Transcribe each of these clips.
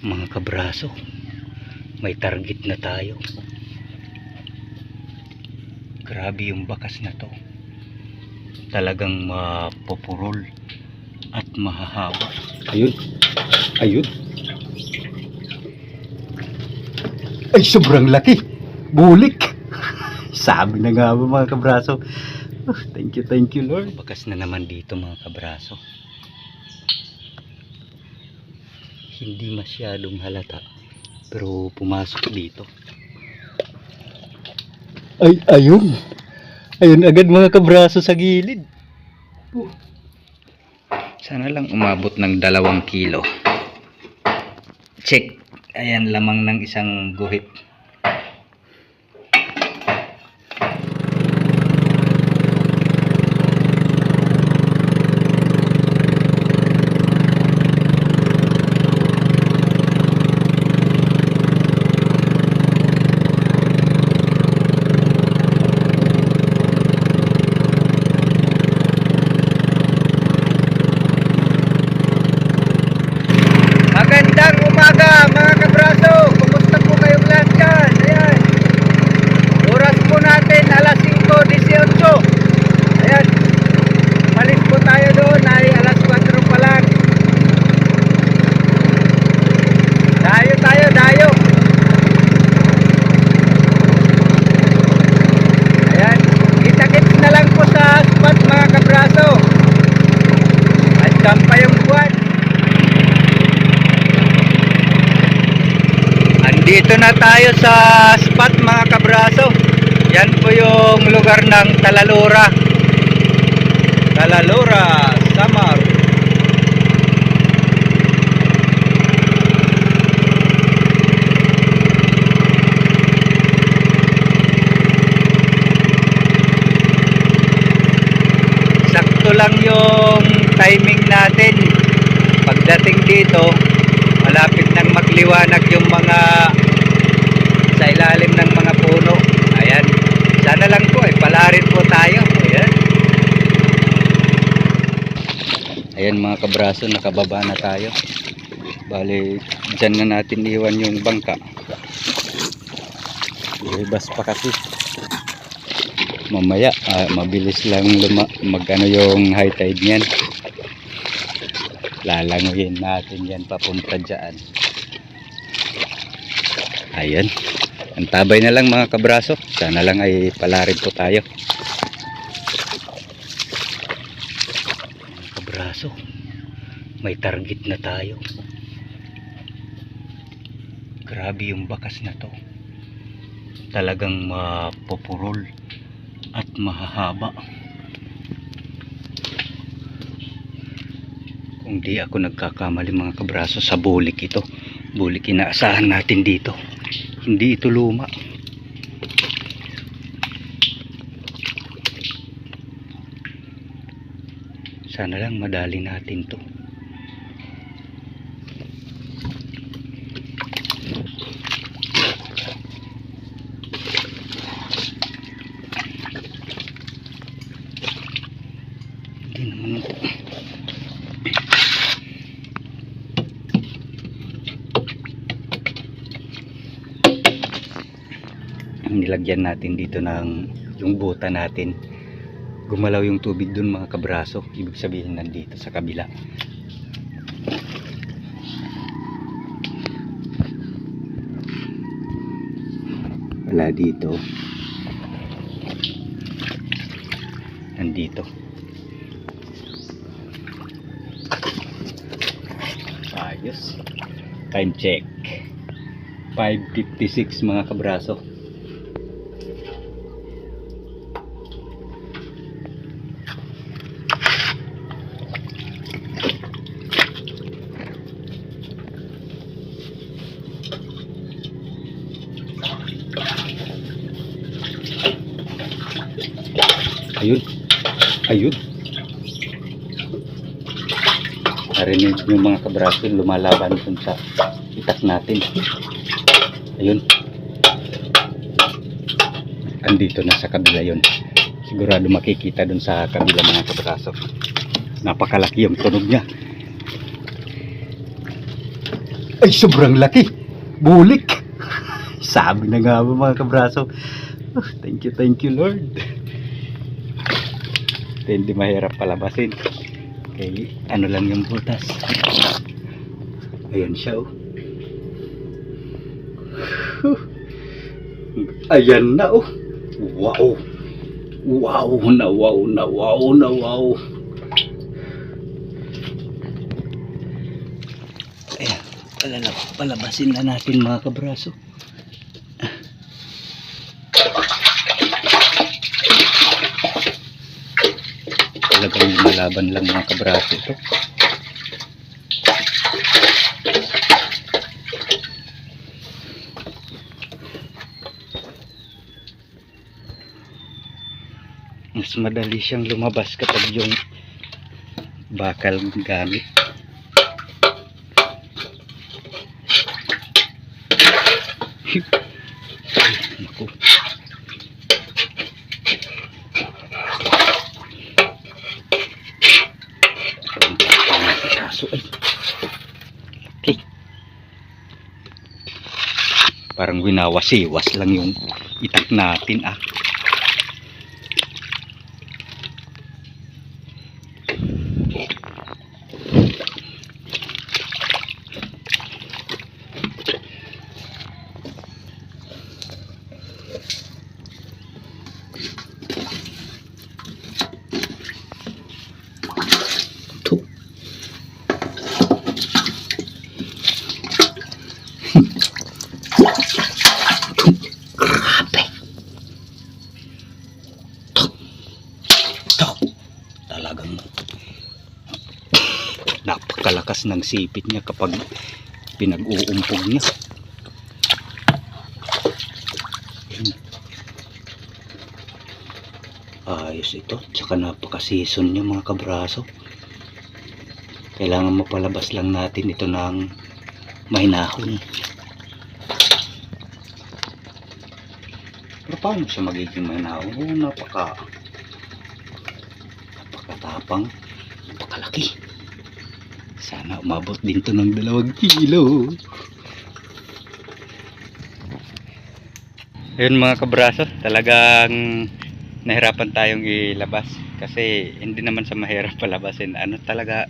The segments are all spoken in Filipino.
Mga kabraso, may target na tayo. Grabe yung bakas na to. Talagang mapupurol at mahahaba. Ayun. Ayun. Ay, sobrang laki. Bulik. Sabi na nga ba mga kabraso. Oh, thank you, thank you Lord. Bakas na naman dito mga kabraso. Hindi masyadong halata. Pero pumasok dito. Ay, ayun. Ayun agad mga kabraso sa gilid. Sana lang umabot ng dalawang kilo. Check. Ayan lamang ng isang guhit. Magandang umaga mga kabraso. Kumusta po kayong lahat dyan? Ayan. Oras po natin alas 5.18. Ayan. Palis po tayo doon ay alas 4 pa lang. Dayo tayo, dayo. Ayan. Kita-kits na lang po sa spot mga kabraso. At pa yung buwan. Andito na tayo sa spot mga kabraso. Yan po yung lugar ng Talalura. Talalura, Samar. Sakto lang yung timing natin. Pagdating dito, malapit nang magliwanag yung mga sa ilalim ng mga puno. Ayan. Sana lang po ay palarin po tayo. Ayan. Ayan mga kabraso, nakababa na tayo. Bali, dyan na natin iwan yung bangka. Ibas pa kasi. Mamaya, ah, mabilis lang luma, mag ano yung high tide niyan lalanguyin natin yan papunta dyan ayun ang tabay na lang mga kabraso. Sana lang ay palarin po tayo. Mga kabraso may target na tayo. Grabe yung bakas na to. Talagang mapupurol at mahahaba. Kung di ako nagkakamali mga kabraso sa bulik ito. Bulik inaasahan natin dito hindi ito luma. Sana lang madali natin to hindi naman nilagyan natin dito ng yung buta natin. Gumalaw yung tubig dun mga kabraso. Ibig sabihin nandito sa kabila. Wala dito. Nandito. Ayos. Time check. 5.56 mga kabraso ayun ayun narinig kabraso lumalaban dun sa itak natin ayun andito na sa kabila yun sigurado makikita dun sa kabila mga kabraso napakalaki yung tunog niya Ay, sobrang laki. Bulik. Sabi na nga ba mga kabraso. Oh, thank you, thank you Lord. Hindi mahirap palabasin. Okay, ano lang yung butas. Ayan siya oh. Ayan na oh. Wow. Wow na wow na wow na wow. Ayan, palala, palabasin na natin mga kabraso. Malaban lang mga kabraso ito. mas madali siyang lumabas kapag yung bakal gamit. Ay, naku. Kaso ay. Okay. Parang winawasiwas lang yung itak natin ah. Ito. Grabe. Ito. Ito. Talagang napakalakas ng sipit niya kapag pinag-uumpog niya. Ayos ito. Tsaka napaka-season niya mga kabraso. Kailangan mapalabas lang natin ito ng mahinahon. Pero paano siya magiging mahinahon? Oo, napaka napakatapang. Sana umabot din to ng dalawang kilo. Yun mga kabraso, talagang nahirapan tayong ilabas. Kasi hindi naman sa mahirap palabasin. Ano talaga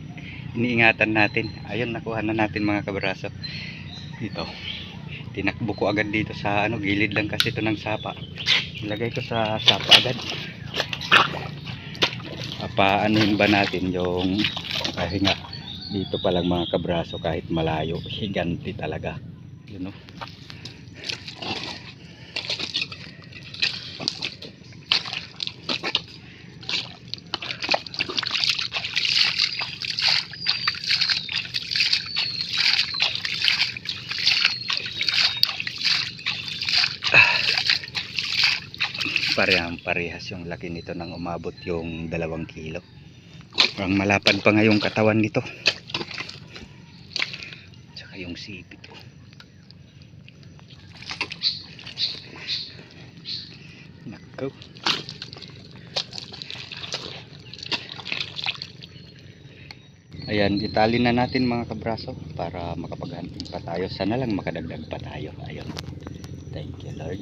iniingatan natin? Ayun nakuha na natin mga kabraso. Dito tinakbo ko agad dito sa ano gilid lang kasi ito ng sapa. Ilagay ko sa sapa agad. Paanohin ba natin yung pahinga dito pa lang mga kabraso kahit malayo higanti talaga. Yun o parehang parehas yung laki nito nang umabot yung dalawang kilo. Parang malapad pa nga yung katawan nito yung sipit oh. nakaw ayan itali na natin mga kabraso para makapaghanting pa tayo. Sana lang makadagdag pa tayo. Ayun. Thank you lord.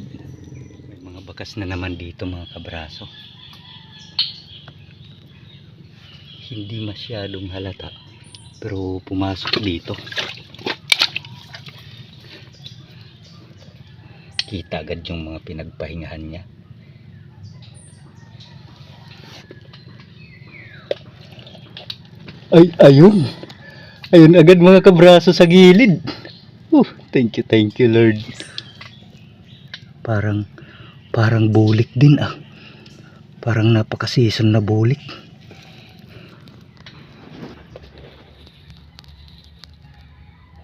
May mga bakas na naman dito mga kabraso. Hindi masyadong halata pero pumasok dito kita agad yung mga pinagpahingahan niya. Ay ayun. Ayun agad mga kabraso sa gilid. Uh, thank you thank you lord. Parang parang bulik din ah. Parang napaka-season na bulik.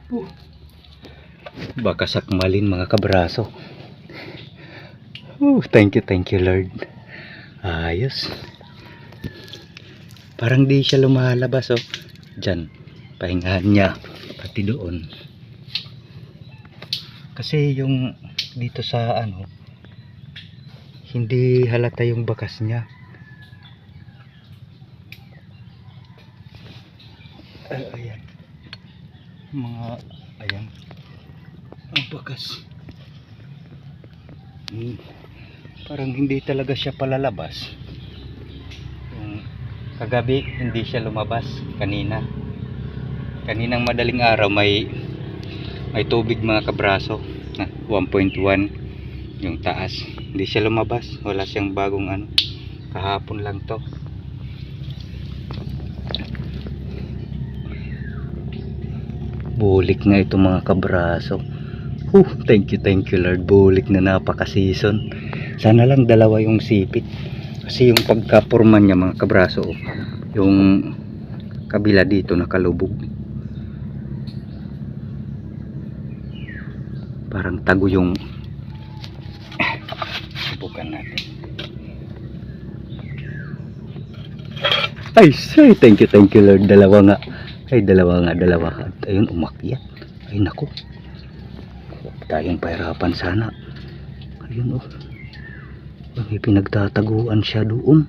Uh, baka sakmalin mga kabraso. Uh, thank you thank you lord. Ayos. Parang di siya lumalabas oh. Dyan pahingahan niya pati doon. Kasi yung dito sa ano hindi halata yung bakas niya Ah, ayan mga ayan bakas. Hmm. Parang hindi talaga siya palalabas. Yung kagabi hindi siya lumabas kanina. Kaninang madaling araw may may tubig mga kabraso na 1.1 yung taas. Hindi siya lumabas. Wala siyang bagong ano. Kahapon lang to. Bulik nga ito mga kabraso. Uh, thank you, thank you Lord. Bulik na napaka-season. Sana lang dalawa yung sipit. Kasi yung pagkapurman niya mga kabraso, yung kabila dito nakalubog. Parang tago yung subukan natin. Ay, say, thank you, thank you Lord. Dalawa nga. Ay, dalawa nga, dalawa. At ayun, umakyat. Ay, naku. Huwag tayong pahirapan sana. Ayun, oh. May pinagtataguan siya doon.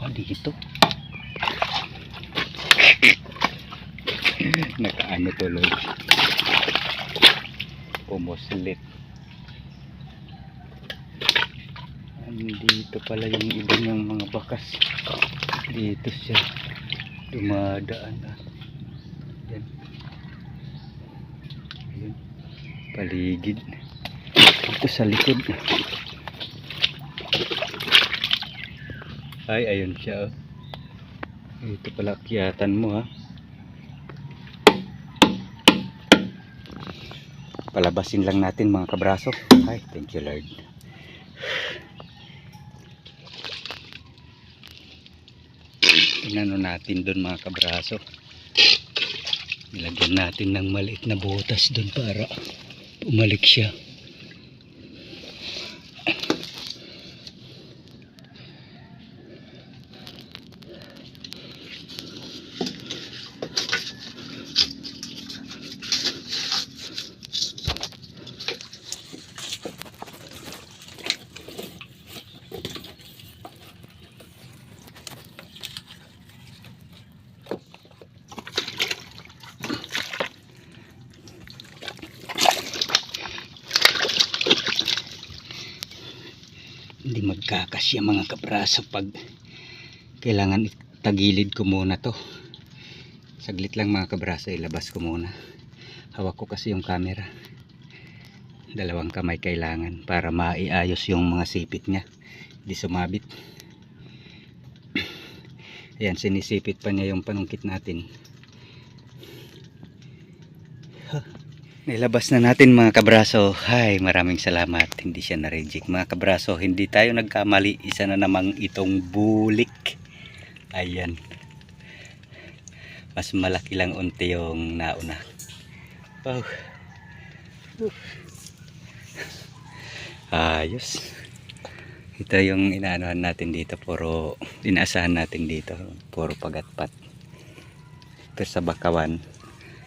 Oh, dito. Nakaano tuloy. Pumuslit. Andito pala yung iba niyang mga bakas. Dito siya. Dumadaan. Ah. Yan. Paligid. Dito sa likod. Ay, ayun siya. oh. Ito pala kiyatan mo ha. Palabasin lang natin mga kabraso. Ay, thank you Lord. Inano natin doon mga kabraso. Nilagyan natin ng maliit na butas doon para umalik siya. Magkakasya mga kabraso pag kailangan tagilid ko muna to. Saglit lang mga kabraso ilabas ko muna. Hawak ko kasi yung camera. Dalawang kamay kailangan para maiayos yung mga sipit niya. Hindi sumabit. Ayan sinisipit pa niya yung panungkit natin Nilabas na natin mga kabraso. Hi, maraming salamat. Hindi siya na-reject. Mga kabraso, hindi tayo nagkamali. Isa na namang itong bulik. Ayan. Mas malaki lang unti yung nauna. Wow. Uh. Ayos. Ito yung inaanohan natin dito. Puro, inaasahan natin dito. Puro pagatpat. Pero sa bakawan,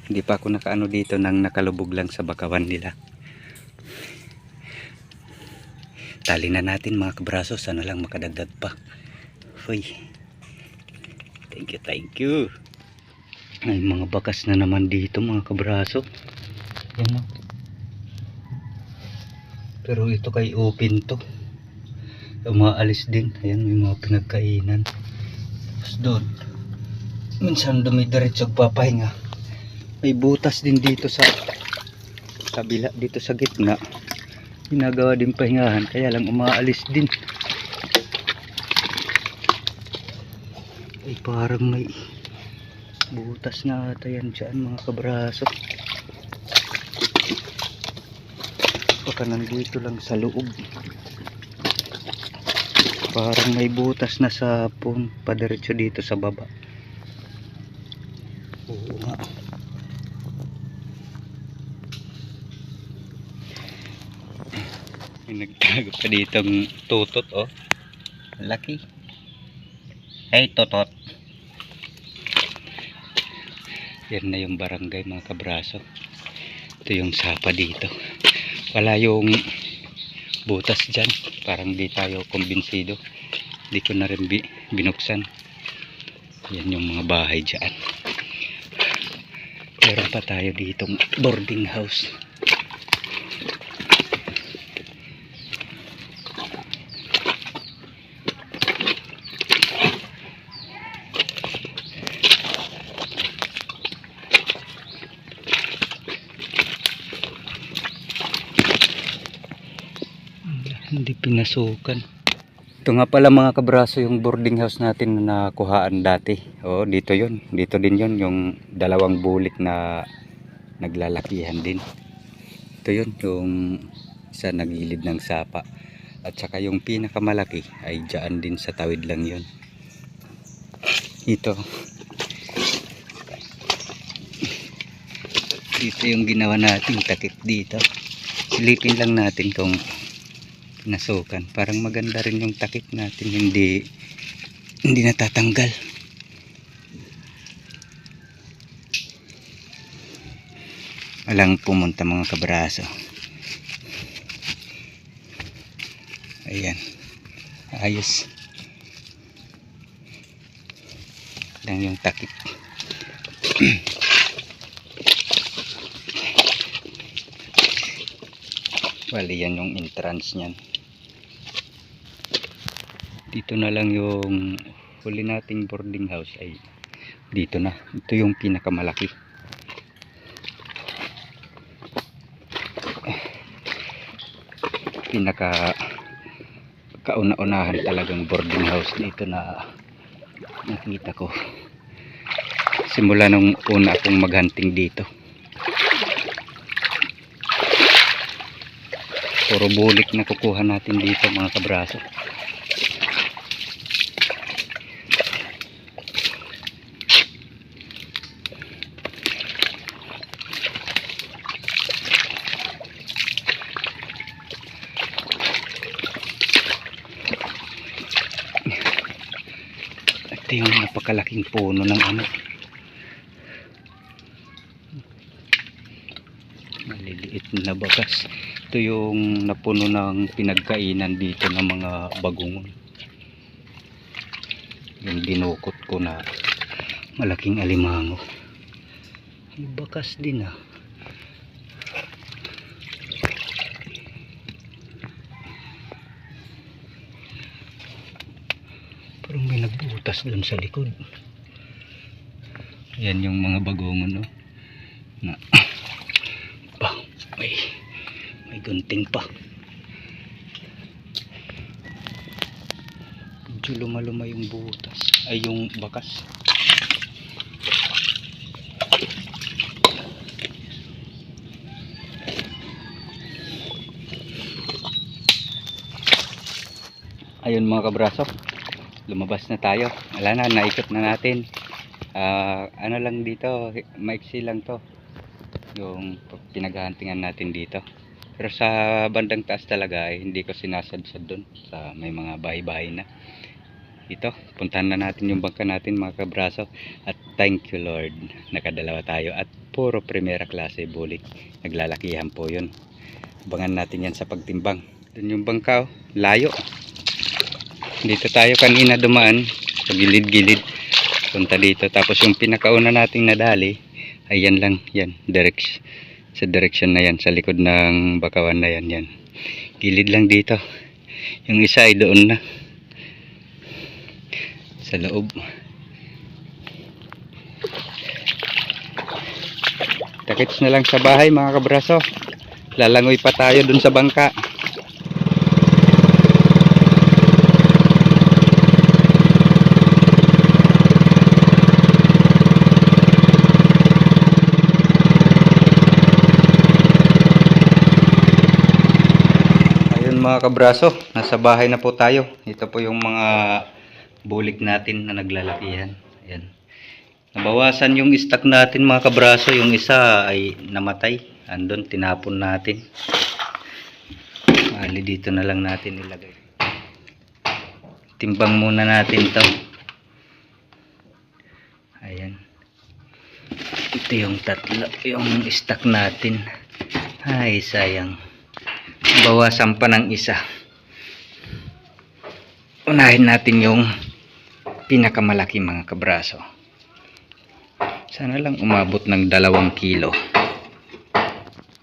hindi pa ako nakaano dito nang nakalubog lang sa bakawan nila. Tali na natin mga kabraso. Sana lang makadagdag pa. Uy. Thank you, thank you. Ay, mga bakas na naman dito mga kabraso. Yan o. Pero ito kay open to. Umaalis din. Ayan, may mga pinagkainan. Tapos doon. Minsan dumidiretso papahinga may butas din dito sa kabila dito sa gitna. Ginagawa din pahingahan kaya lang umaalis din. Ay parang may butas na ata yan dyan mga kabraso. Baka nandito lang sa loob. Parang may butas na sa pun padiretso dito sa baba oo nga May nagtago pa ditong tutot oh. Laki. Hey tutot. Yan na yung barangay mga kabraso. Ito yung sapa dito. Wala yung butas dyan. Parang di tayo kumbinsido. Di ko na rin bi- binuksan. Yan yung mga bahay dyan. Meron pa tayo ditong boarding house. Hindi pinasukan. Ito nga pala mga kabraso yung boarding house natin na nakuhaan dati. Oo, dito yon Dito din yon yung dalawang bulik na naglalakihan din. Ito yun, yung isa nagilid ng sapa. At saka yung pinakamalaki ay dyan din sa tawid lang yon Ito. Dito yung ginawa nating takip dito. Silipin lang natin kung nasukan. Parang maganda rin yung takip natin, hindi hindi natatanggal. Walang pumunta mga kabraso. Ayan. Ayos. Lang yung takip. Bali yan yung entrance niyan. Dito na lang yung huli nating boarding house ay dito na. Ito yung pinakamalaki. Pinaka kauna-unahan talagang boarding house dito na nakita ko. Simula nung una akong maghunting dito. Puro bulik na kukuha natin dito mga kabraso. Ito yung napakalaking puno ng ano. Maliliit na bakas. Ito yung napuno ng pinagkainan dito ng mga bagungon. Yung binukot ko na malaking alimango. May bakas din ah. Parang may nagbutas dun sa likod. Yan yung mga bagongon no. Na pa, may may gunting pa. Medyo luma-luma yung butas. Ay yung bakas. Ayun mga kabraso lumabas na tayo. Wala na naikot na natin. Ah, ano lang dito maiksi lang to. Yung pinaghahantingan natin dito. Pero sa bandang taas talaga ay hindi ko sinasadsad doon sa may mga bahay-bahay na. Ito puntahan na natin yung bangka natin mga kabraso. At thank you lord. Nakadalawa tayo at puro primera klase bulik. Naglalakihan po yun. Abangan natin yan sa pagtimbang. Dun yung bangka oh, layo dito tayo kanina dumaan sa gilid-gilid. Punta dito. Tapos yung pinakauna nating nadali ay yan lang yan. Direct sa direction na yan sa likod ng bakawan na yan yan. Gilid lang dito. Yung isa ay doon na. Sa loob. Takits na lang sa bahay mga kabraso. Lalangoy pa tayo dun sa bangka Ayun mga kabraso, nasa bahay na po tayo. Ito po yung mga bulik natin na naglalakihan. Ayan. Nabawasan yung stock natin mga kabraso. Yung isa ay namatay. Andun, tinapon natin. Ali dito na lang natin ilagay. Timbang muna natin to. Ayan. Ito yung tatlo, yung stock natin. Ay, sayang bawasan pa ng isa unahin natin yung pinakamalaki mga kabraso Sana lang umabot ng dalawang kilo.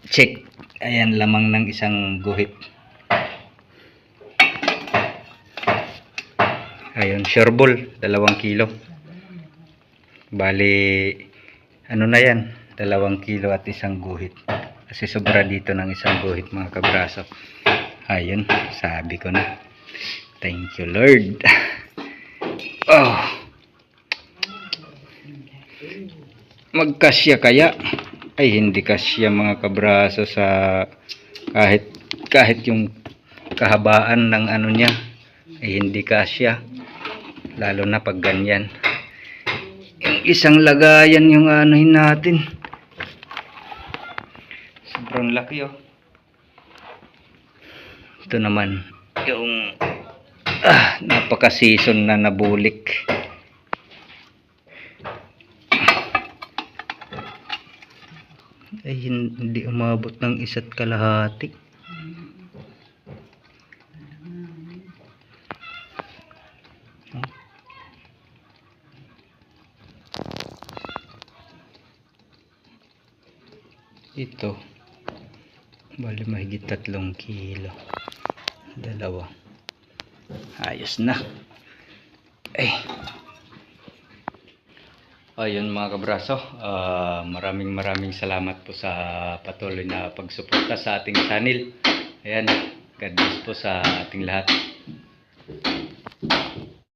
Check. Ayan lamang ng isang guhit. Ayun, sureball, dalawang kilo. Bali, ano na yan, dalawang kilo at isang guhit. Kasi sobra dito ng isang guhit mga kabraso. Ayun, sabi ko na. Thank you Lord. Oh. Magkasya kaya? Ay hindi kasya mga kabraso sa kahit kahit yung kahabaan ng ano niya ay hindi kasya. Lalo na pag ganyan. Yung isang lagayan yung anuhin natin. Sobrang laki oh. Ito naman yung ah, napaka-season na nabulik. Ay hin- hindi umabot ng isa't kalahati. Ito. Bali mahigit tatlong kilo. Dalawa. Ayos na. Ay. Ayun mga kabraso, ah, maraming maraming salamat po sa patuloy na pagsuporta sa ating channel. Ayan, God bless po sa ating lahat.